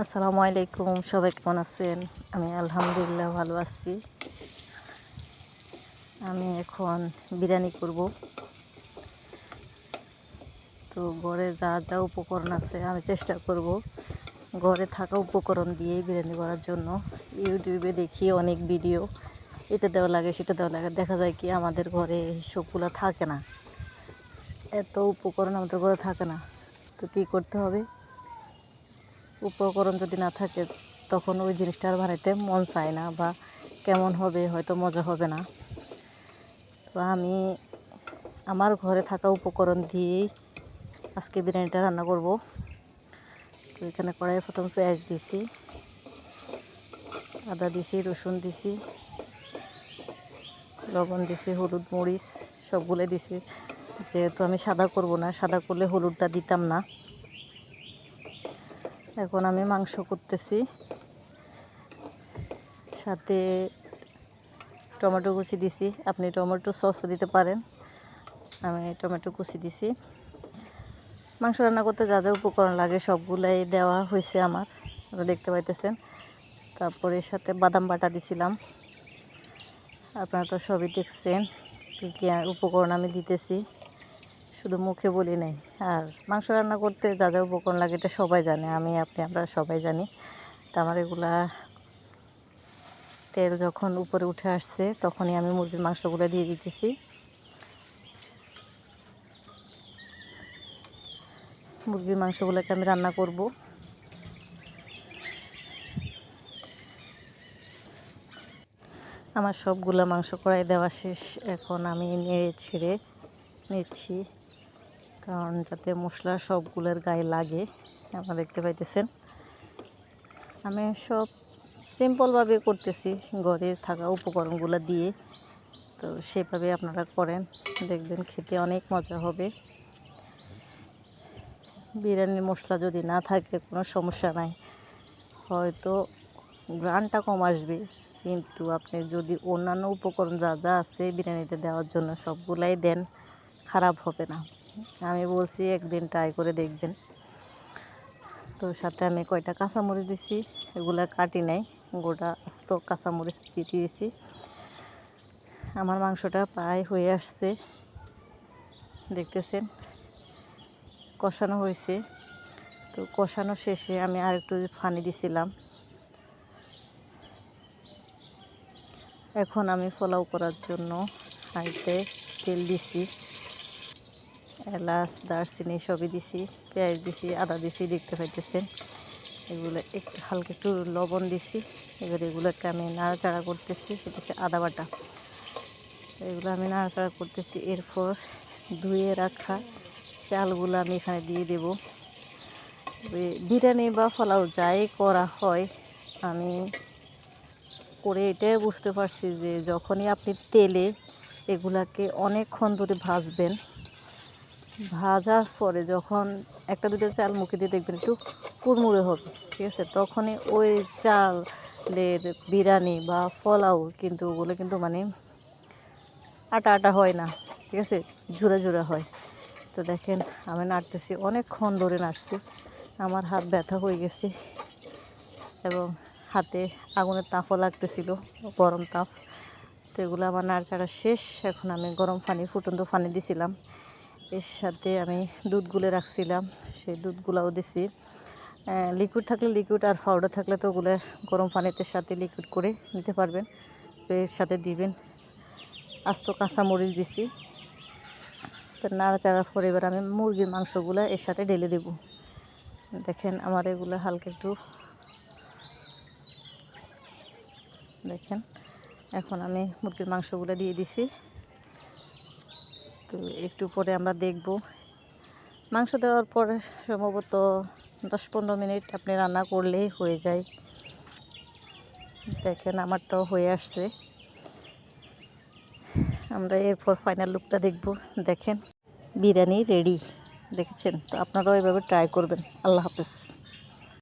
আসসালামু আলাইকুম, সবাই কেমন আছেন? আমি আলহামদুলিল্লাহ ভালো আছি। আমি এখন বিরিয়ানি করব। তো ঘরে যা যা উপকরণ আছে আমি চেষ্টা করব। ঘরে থাকা উপকরণ দিয়ে বিরিয়ানি করার জন্য। ইউটিউবে দেখি অনেক ভিডিও। এটা দেওয়া লাগে, সেটা দেওয়া লাগে। দেখা যায় কি আমাদের ঘরে সবগুলো থাকে না। এত উপকরণ আমাদের ঘরে থাকে না। তো কী করতে হবে? উপকরণ যদি না থাকে, তখন ওই জিনিসটা আর বানাইতে মন চায় না বা কেমন হবে, হয়তো মজা হবে না। তো আমি আমার ঘরে থাকা উপকরণ দিয়েই আজকে বিরিয়ানিটা রান্না করব। তো এখানে কড়াইয়ে প্রথম পেঁয়াজ দিছি, আদা দিছি, রসুন দিছি, লবণ দিছি, হলুদ মরিচ সবগুলো দিছি। যেহেতু আমি সাদা করব না, সাদা করলে হলুদটা দিতাম না। এখন আমি মাংস করতেছি। সাথে টমেটো কুচি দিছি। আপনি টমেটো সসও দিতে পারেন। আমি টমেটো কুচি দিছি। মাংস রান্না করতে যা যা উপকরণ লাগে সবগুলাই দেওয়া হয়েছে আমার। আপনারা দেখতে পাইতেছেন। তারপরে সাথে বাদাম বাটা দিছিলাম। আপনারা তো সবই দেখছেন কী কী উপকরণ আমি দিতেছি। শুধু মুখে বলি নাই। আর মাংস রান্না করতে যা যা উপকরণ লাগে এটা সবাই জানে, আমি, আপনি, আমরা সবাই জানি। তা আমার এগুলা তেল যখন উপরে উঠে আসছে, তখনই আমি মুরগির মাংসগুলো দিয়ে দিতেছি। মুরগির মাংসগুলোকে আমি রান্না করব। আমার সবগুলো মাংস কড়াই দেওয়া শেষ, এখন আমি নেড়ে ছেড়ে নিচ্ছি। কারণ যাতে মশলা সবগুলোর গায়ে লাগে, আপনারা দেখতে পাইতেছেন। আমি সব সিম্পলভাবে করতেছি, ঘরে থাকা উপকরণগুলো দিয়ে। তো সেভাবে আপনারা করেন, দেখবেন খেতে অনেক মজা হবে। বিরিয়ানির মশলা যদি না থাকে, কোনো সমস্যা নাই। হয়তো গ্রানটা কম আসবে, কিন্তু আপনি যদি অন্যান্য উপকরণ যা যা আছে বিরিয়ানিতে দেওয়ার জন্য সবগুলাই দেন, খারাপ হবে না। আমি বলছি, একদিন ট্রাই করে দেখবেন। তো সাথে আমি কয়টা কাঁচামরিচ দিছি, এগুলা কাটি নাই, গোটা আস্ত কাঁচামরিচ দিয়ে দিয়েছি। আমার মাংসটা প্রায় হয়ে আসছে। দেখতেছেন, কষানো হয়েছে। তো কষানো শেষে আমি আর একটু ফানি দিছিলাম। এখন আমি ফলাও করার জন্য হাঁড়িতে তেল দিছি। এলাচ, দারচিনি সবই দিছি, পেঁয়াজ দিছি, আদা দিছি, দেখতে পাইতেছেন। এগুলো একটু হালকা একটু লবণ দিছি, এবার এগুলোকে আমি নাড়াচাড়া করতেছি, সেটা হচ্ছে আদা বাটা। এগুলো আমি নাড়াচাড়া করতেছি, এরপর ধুয়ে রাখা চালগুলো আমি এখানে দিয়ে দেব। বিরিয়ানি বা ফলাও যাই করা হয়, আমি করে এটাই বুঝতে পারছি যে যখনই আপনি তেলে এগুলাকে অনেকক্ষণ ধরে ভাজবেন ভাজার পরে যখন একটা দুটো চাল মুখে দিয়ে দেখবেন একটু কুড়মুড়ে হবে, ঠিক আছে? তখনই ওই চালের বিরিয়ানি বা ফলাও কিন্তু ওগুলো কিন্তু মানে আটা আটা হয় না, ঠিক আছে? ঝুরে ঝুরে হয়। তো দেখেন, আমি নাড়তেছি, অনেকক্ষণ ধরে নাড়ছি। আমার হাত ব্যথা হয়ে গেছে এবং হাতে আগুনের তাপও লাগতেছিল, গরম তাপ। তো এগুলো আমার নাড়চাড়া শেষ। এখন আমি গরম পানি, ফুটন্ত পানি দিছিলাম। এর সাথে আমি দুধ গুলে রাখছিলাম, সেই দুধগুলাও দিছি। লিকুইড থাকলে লিকুইড আর পাউডার থাকলে তো ওগুলো গরম পানিতে সাথে লিকুইড করে নিতে পারবেন, এর সাথে দিবেন। আস্ত কাঁচা মরিচ দিছি। নাড়াচাড়ার পরে এবার আমি মুরগির মাংসগুলো এর সাথে ঢেলে দেব। দেখেন আমার এগুলো হালকা একটু দেখেন, এখন আমি মুরগির মাংসগুলো দিয়ে দিছি। তো একটু পরে আমরা দেখব। মাংস দেওয়ার পরে সম্ভবত দশ পনেরো মিনিট আপনি রান্না করলেই হয়ে যায়। দেখেন, আমারটাও হয়ে আসছে। আমরা এরপর ফাইনাল লুকটা দেখব। দেখেন, বিরিয়ানি রেডি দেখেছেন? তো আপনারাও এভাবে ট্রাই করবেন। আল্লাহ হাফেজ।